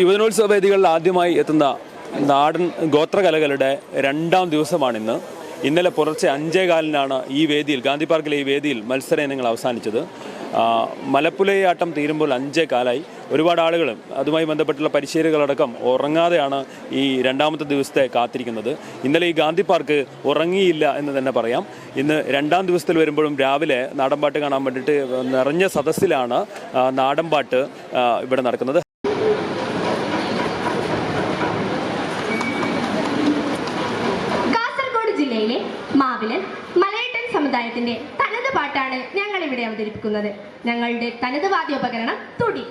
യുവജനോത്സവ വേദികളിൽ ആദ്യമായി എത്തുന്ന നാടൻ ഗോത്രകലകളുടെ രണ്ടാം ദിവസമാണിന്ന്. ഇന്നലെ പുലർച്ചെ അഞ്ചേകാലിനാണ് ഈ വേദിയിൽ ഗാന്ധി പാർക്കിലെ ഈ വേദിയിൽ മത്സര ഇനങ്ങൾ അവസാനിച്ചത് മലപ്പുലയാട്ടം തീരുമ്പോൾ അഞ്ചേ കാലായി. ഒരുപാട് ആളുകൾ അതുമായി ബന്ധപ്പെട്ടുള്ള പരിശീലകളടക്കം ഉറങ്ങാതെയാണ് ഈ രണ്ടാമത്തെ ദിവസത്തെ കാത്തിരിക്കുന്നത്. ഇന്നലെ ഈ ഗാന്ധി പാർക്ക് ഉറങ്ങിയില്ല എന്ന് തന്നെ പറയാം. ഇന്ന് രണ്ടാം ദിവസത്തിൽ വരുമ്പോഴും രാവിലെ നാടൻപാട്ട് കാണാൻ വേണ്ടിയിട്ട് നിറഞ്ഞ സദസ്സിലാണ് നാടൻപാട്ട് ഇവിടെ നടക്കുന്നത്. മാവിലൻ മലയട്ടൻ സമുദായത്തിന്റെ തനത് പാട്ടാണ് ഞങ്ങൾ ഇവിടെ അവതരിപ്പിക്കുന്നത്. ഞങ്ങളുടെ തനത് വാദ്യോപകരണം തുടി.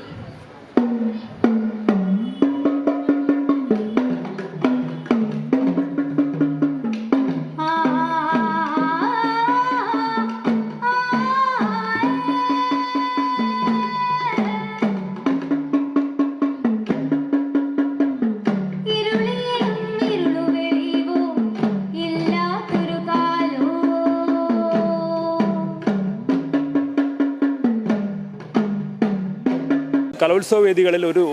കലോത്സവ വേദികളിൽ ഒരു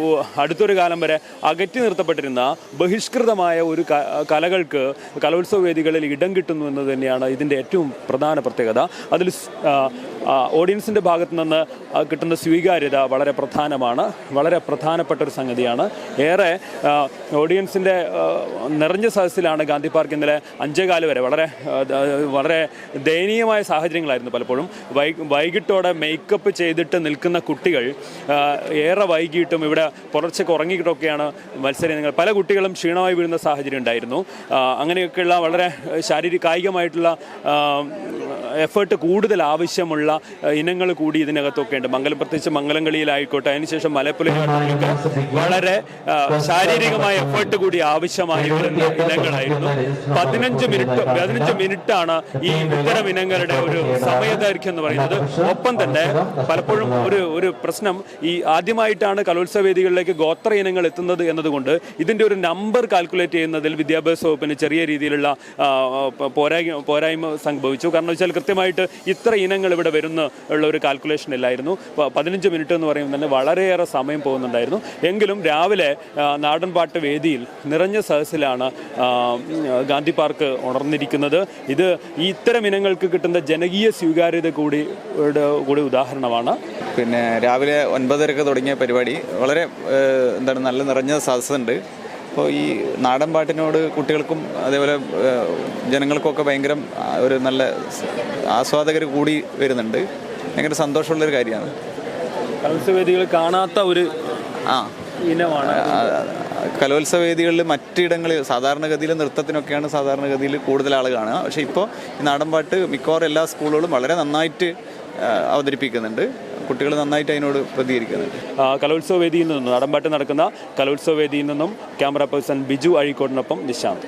അടുത്തൊരു കാലം വരെ അകറ്റി നിർത്തപ്പെട്ടിരുന്ന ബഹിഷ്കൃതമായ ഒരു കലകൾക്ക് കലോത്സവ വേദികളിൽ ഇടം കിട്ടുന്നു എന്ന് തന്നെയാണ് ഇതിന്റെ ഏറ്റവും പ്രധാന പ്രത്യേകത. അതിൽ ഓഡിയൻസിന്റെ ഭാഗത്തു നിന്ന് കിട്ടുന്ന സ്വീകാര്യത വളരെ പ്രധാനമാണ്. വളരെ പ്രധാനപ്പെട്ട ഒരു സംഗതിയാണ്. ഏറെ ഓഡിയൻസിന്റെ നിറഞ്ഞ സദസ്സിലാണ് ഗാന്ധി പാർക്ക് ഇന്നലെ അഞ്ചേകാൽ വരെ. വളരെ വളരെ ദയനീയമായ സാഹചര്യങ്ങളായിരുന്നു പലപ്പോഴും. വൈ വൈകിട്ടോടെ മേക്കപ്പ് ചെയ്തിട്ട് നിൽക്കുന്ന കുട്ടികൾ ഏറെ വൈകിട്ടും ഇവിടെ പുലർച്ചയ്ക്ക് ഉറങ്ങിയിട്ടൊക്കെയാണ് മത്സരങ്ങൾ പല കുട്ടികളും ക്ഷീണമായി വീഴുന്ന സാഹചര്യം ഉണ്ടായിരുന്നു. അങ്ങനെയൊക്കെയുള്ള വളരെ ശാരീരിക കായികമായിട്ടുള്ള എഫേർട്ട് കൂടുതൽ ആവശ്യമുള്ള ഇനങ്ങൾ കൂടി ഇതിനകത്തൊക്കെ ഉണ്ട്. മംഗലം പ്രത്യേകിച്ച് മംഗലം കളിയിലായിക്കോട്ടെ അതിനുശേഷം മലപ്പുലയിലൊക്കെ വളരെ ശാരീരികമായ എഫേർട്ട് കൂടി ആവശ്യമായി വരുന്ന ഇനങ്ങളായിരുന്നു. പതിനഞ്ച് മിനിറ്റ് പതിനഞ്ച് മിനിറ്റാണ് ഈ ഇത്തരം ഇനങ്ങളുടെ ഒരു സമയദൈർഘ്യം എന്ന് പറയുന്നത്. ഒപ്പം തന്നെ പലപ്പോഴും ഒരു ഒരു പ്രശ്നം ഈ ആദ്യമായിട്ടാണ് കലോത്സവ വേദികളിലേക്ക് ഗോത്ര ഇനങ്ങൾ എത്തുന്നത് എന്നതുകൊണ്ട് ഇതിന്റെ ഒരു നമ്പർ കാൽക്കുലേറ്റ് ചെയ്യുന്നതിൽ വിദ്യാഭ്യാസ വകുപ്പിന് ചെറിയ രീതിയിലുള്ള പോരായ്മ പോരായ്മ സംഭവിച്ചു. കാരണം വെച്ചാൽ കൃത്യമായിട്ട് ഇത്ര ഇനങ്ങൾ ഇവിടെ വരുന്ന ഉള്ള ഒരു കാൽക്കുലേഷൻ ഇല്ലായിരുന്നു. പതിനഞ്ച് മിനിറ്റ് എന്ന് പറയുമ്പോൾ തന്നെ വളരെയേറെ സമയം പോകുന്നുണ്ടായിരുന്നു. എങ്കിലും രാവിലെ നാടൻപാട്ട് നാടൻ പാട്ട് വേദിയിൽ നിറഞ്ഞ സഹസിലാണ് ഗാന്ധി പാർക്ക് ഉണർന്നിരിക്കുന്നത്. ഇത് ഇത്തരം ഇനങ്ങൾക്ക് കിട്ടുന്ന ജനകീയ സ്വീകാര്യത കൂടി കൂടി ഉദാഹരണമാണ്. പിന്നെ രാവിലെ ഒൻപതരക്ക് തുടങ്ങിയ പരിപാടി. വളരെ എന്താണ് നല്ല നിറഞ്ഞ സദസ്സുണ്ട്. അപ്പോൾ ഈ നാടൻ പാട്ടിനോട് കുട്ടികൾക്കും അതേപോലെ ജനങ്ങൾക്കൊക്കെ ഭയങ്കര ഒരു നല്ല ആസ്വാദകർ കൂടി വരുന്നുണ്ട്. ഭയങ്കര സന്തോഷമുള്ളൊരു കാര്യമാണ്. കലോത്സവേദികൾ കാണാത്ത ഒരു ആ. ഇനമാണ്. ആ, കലോത്സവ വേദികളിൽ മറ്റിടങ്ങളിൽ സാധാരണഗതിയിൽ നൃത്തത്തിനൊക്കെയാണ് സാധാരണഗതിയിൽ കൂടുതൽ ആൾ കാണുക. പക്ഷേ ഇപ്പോൾ ഈ നാടൻപാട്ട് മിക്കവാറും എല്ലാ സ്കൂളുകളും വളരെ നന്നായിട്ട് അവതരിപ്പിക്കുന്നുണ്ട്. കുട്ടികൾ നന്നായിട്ട് അതിനോട് പ്രതികരിക്കുന്നുണ്ട്. കലോത്സവ വേദിയിൽ നിന്നും നടമ്പാട്ട് നടക്കുന്ന കലോത്സവ വേദിയിൽ നിന്നും ക്യാമറ പേഴ്സൺ ബിജു അഴീക്കോടിനൊപ്പം നിശാന്ത്.